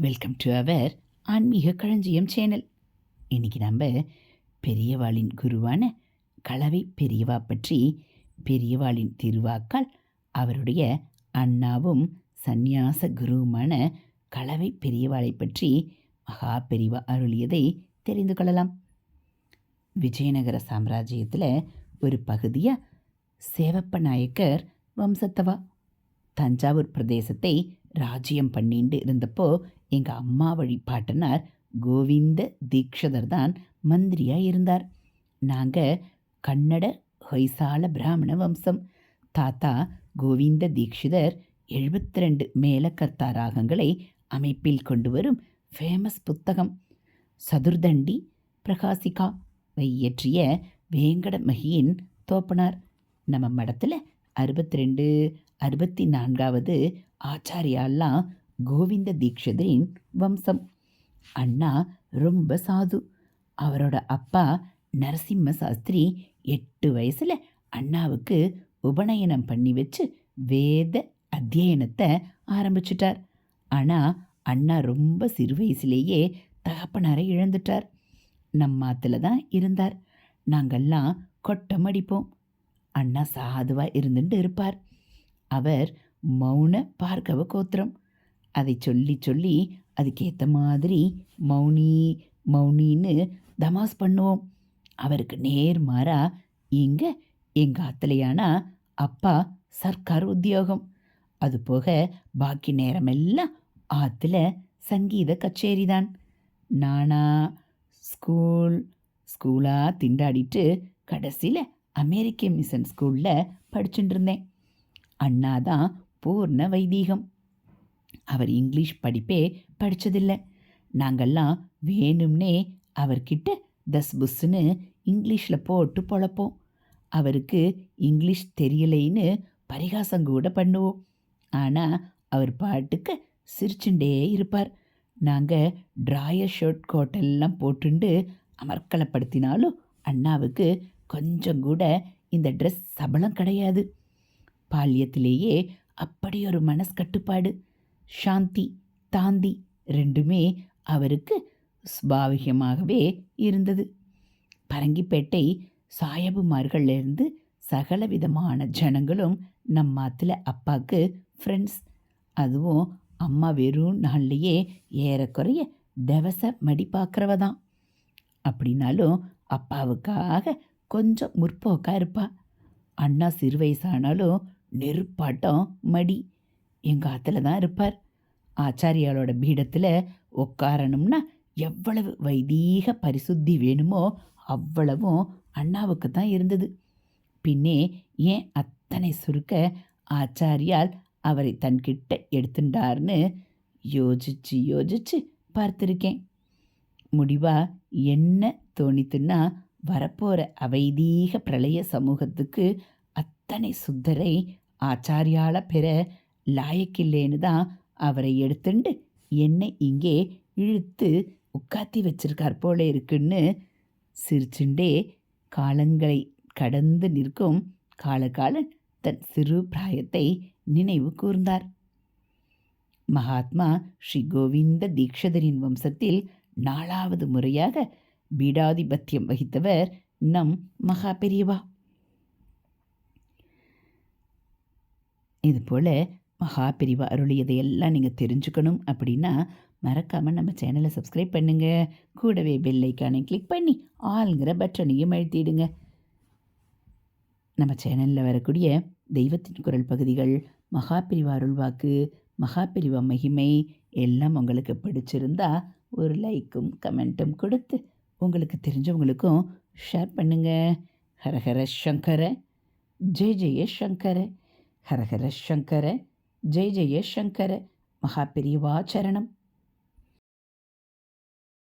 Welcome to our ஆன்மீக களஞ்சியம் channel இன்றைக்கி நம்ம பெரியவாளின் குருவான கலவை பெரியவா பற்றி பெரியவாளின் திருவாக்கால் அவருடைய அண்ணாவும் சந்நியாச குருவுமான கலவை பெரியவாளை பற்றி மகா பெரியவா அருளியதை தெரிந்து கொள்ளலாம். விஜயநகர சாம்ராஜ்யத்தில் ஒரு பகுதியாக சேவப்ப நாயக்கர் வம்சத்தவா. தஞ்சாவூர் பிரதேசத்தை ராஜ்யம் பண்ணிட்டு இருந்தப்போ எங்கள் அம்மா வழி பாட்டனார் கோவிந்த தீக்ஷதர் தான் மந்திரியாக இருந்தார். நாங்கள் கன்னட ஹொய்சால பிராமண வம்சம். தாத்தா கோவிந்த தீக்ஷிதர் எழுபத்தி ரெண்டு மேலக்கர்த்தா ராகங்களை அமைப்பில் கொண்டு வரும் ஃபேமஸ் புத்தகம். சதுர்தண்டி பிரகாசிகா இயற்றிய இயற்றிய வேங்கடமகியின் தோப்பனார். நம்ம மடத்தில் அறுபத்தி ரெண்டு அறுபத்தி நான்காவது ஆச்சாரியாலாம் கோவிந்த தீக்ஷிதரின் வம்சம். அண்ணா ரொம்ப சாது. அவரோட அப்பா நரசிம்ம சாஸ்திரி எட்டு வயசில் அண்ணாவுக்கு உபநயனம் பண்ணி வச்சு வேத அத்தியனத்தை ஆரம்பிச்சிட்டார். ஆனால் அண்ணா ரொம்ப சிறு வயசுலேயே தகப்பனாரை இழந்துட்டார். நம்மாத்துல தான் இருந்தார். நாங்கள்லாம் கொட்டம் அடிப்போம். அண்ணா சாதுவாக இருந்துட்டு இருப்பார். அவர் மௌன பார்க்கவ கோத்திரம். அதை சொல்லி சொல்லி அதுக்கேற்ற மாதிரி மௌனி மௌனின்னு தமாஸ் பண்ணுவோம். அவருக்கு நேர்மாறா இங்கே எங்கள் ஆத்தலையானா அப்பா சர்க்கார் உத்தியோகம். அது போக பாக்கி நேரமெல்லாம் ஆற்றுல சங்கீத கச்சேரி தான் நானா ஸ்கூல் ஸ்கூலாக திண்டாடிட்டு கடைசியில் அமெரிக்க மிஷன் ஸ்கூலில் படிச்சுட்டு இருந்தேன். அண்ணா தான் பூர்ண வைதீகம். அவர் இங்கிலீஷ் படிப்பே படித்ததில்லை நாங்கள்லாம் வேணும்னே அவர்கிட்ட தஸ் புஸ்ஸுன்னு இங்கிலீஷில் போட்டு பொழப்போம். அவருக்கு இங்கிலீஷ் தெரியலைன்னு பரிகாசம் கூட பண்ணுவோம். ஆனால் அவர் பாட்டுக்கு சிரிச்சுண்டே இருப்பார். நாங்கள் ட்ராயர் ஷர்ட் கோட்டெல்லாம் போட்டுண்டு அமர்க்கலப்படுத்தினாலும் அண்ணாவுக்கு கொஞ்சம் கூட இந்த ட்ரெஸ் சபலம் கிடையாது. பால்யத்திலேயே அப்படி ஒரு மனஸ் கட்டுப்பாடு. சாந்தி தாந்தி ரெண்டுமே அவருக்கு சுபாவிகமாகவே இருந்தது. பரங்கிப்பேட்டை சாயபுமார்கள்லேருந்து சகல விதமான ஜனங்களும் நம்மாத்தில் அப்பாவுக்கு ஃப்ரெண்ட்ஸ் அதுவும் அம்மா வெறும் நாள்லையே ஏறக்குறைய தவச மடி பார்க்குறவ தான். அப்படின்னாலும் அப்பாவுக்காக கொஞ்சம் முற்போக்காக இருப்பா. அண்ணா சிறு வயசானாலும் நெருப்பாட்டம் மடி. எங்கள் ஆற்றுல தான் இருப்பார். ஆச்சாரியாலோட பீடத்தில் உட்காரணும்னா எவ்வளவு வைதீக பரிசுத்தி வேணுமோ அவ்வளவும் அண்ணாவுக்கு தான் இருந்தது. பின்னே ஏன் அத்தனை சுருக்க ஆச்சாரியால் அவரை தன்கிட்ட எடுத்துட்டார்னு யோசிச்சு யோசிச்சு பார்த்துருக்கேன். முடிவாக என்ன தோணித்துன்னா வரப்போகிற அவைதீக பிரளய சமூகத்துக்கு அத்தனை சுத்தரை ஆச்சாரியால பெற லாயக்கில்லேன்னு தான் அவரை எடுத்துண்டு என்னை இங்கே இழுத்து உட்காத்தி வச்சிருக்கார் போல இருக்குன்னு சிரிச்சுண்டே காலங்களை கடந்து நிற்கும் காலகாலன் தன் சிறு பிராயத்தை நினைவு கூர்ந்தார். மகாத்மா ஸ்ரீ கோவிந்த தீக்ஷதரின் வம்சத்தில் நாலாவது முறையாக பீடாதிபத்தியம் வகித்தவர் நம் மகா பெரியவா. இதுபோல் மகா அருளியதை எல்லாம் நீங்கள் தெரிஞ்சுக்கணும் அப்படின்னா மறக்காமல் நம்ம சேனலை சப்ஸ்கிரைப் பண்ணுங்கள் கூடவே பெல் ஐக்கானை கிளிக் பண்ணி ஆளுங்கிற பட்டனையும் அழுத்திடுங்க. நம்ம சேனலில் வரக்கூடிய தெய்வத்தின் குரல் பகுதிகள் மகா பிரிவா அருள்வாக்கு மகா பிரிவா மகிமை எல்லாம் உங்களுக்கு பிடிச்சிருந்தா ஒரு லைக்கும் கமெண்ட்டும் கொடுத்து உங்களுக்கு தெரிஞ்சவங்களுக்கும் ஷேர் பண்ணுங்கள் ஹரஹர சங்கர ஜெய ஜெய சங்கர ஹரஹர சங்கர. ஜெய் ஜெயசங்கர மகா பெரியவா சரணம்.